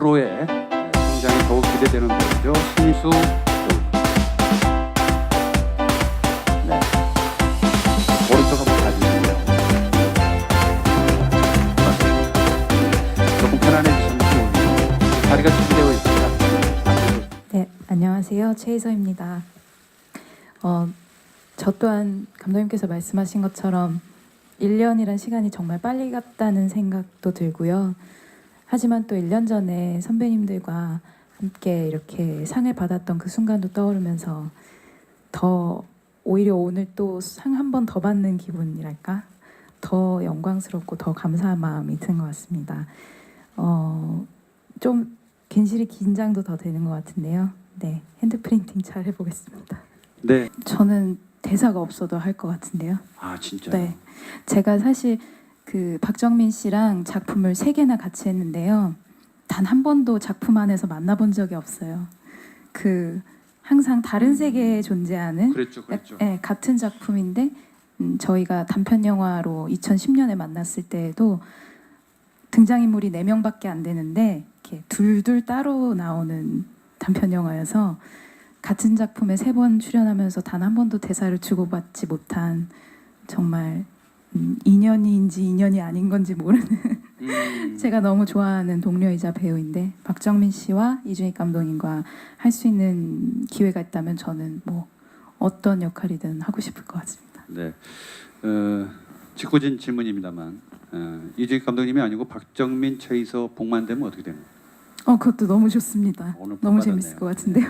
앞으로의 성장이 더욱 기대되는 배우죠. 신수. 네. 네. 최희서입니다. 어, 저 또한 감독님께서 말씀하신 것처럼 1년이란 시간이 정말 빨리 갔다는 생각도 들고요. 하지만 또 1년 전에 선배님들과 함께 이렇게 상을 받았던 그 순간도 떠오르면서 더 오히려 오늘 또 상 한 번 더 받는 기분이랄까? 더 영광스럽고 더 감사한 마음이 든 것 같습니다. 어, 좀 괜시리 긴장도 더 되는 것 같은데요. 네, 핸드 프린팅 잘 해보겠습니다. 네. 저는 대사가 없어도 할 것 같은데요. 아 진짜. 네, 제가 사실 그 박정민 씨랑 작품을 세 개나 같이 했는데요. 단 한 번도 작품 안에서 만나본 적이 없어요. 그 항상 다른 세계에 존재하는 그랬죠, 그랬죠. 네, 같은 작품인데 음, 저희가 단편 영화로 2010년에 만났을 때에도 등장인물이 네 명밖에 안 되는데 이렇게 둘둘 따로 나오는 단편 영화여서 같은 작품에 세 번 출연하면서 단 한 번도 대사를 주고받지 못한 정말 음, 인연인지 인연이 아닌 건지 모르는 음, 제가 너무 좋아하는 동료이자 배우인데 박정민 씨와 이준익 감독님과 할 수 있는 기회가 있다면 저는 뭐 어떤 역할이든 하고 싶을 것 같습니다. 네. 어, 직구진 질문입니다만 어, 이주익 감독님이 아니고 박정민, 최이서 복만 되면 어떻게 거예요? 어 그것도 너무 좋습니다. 너무 복 재밌을. 것 같은데요.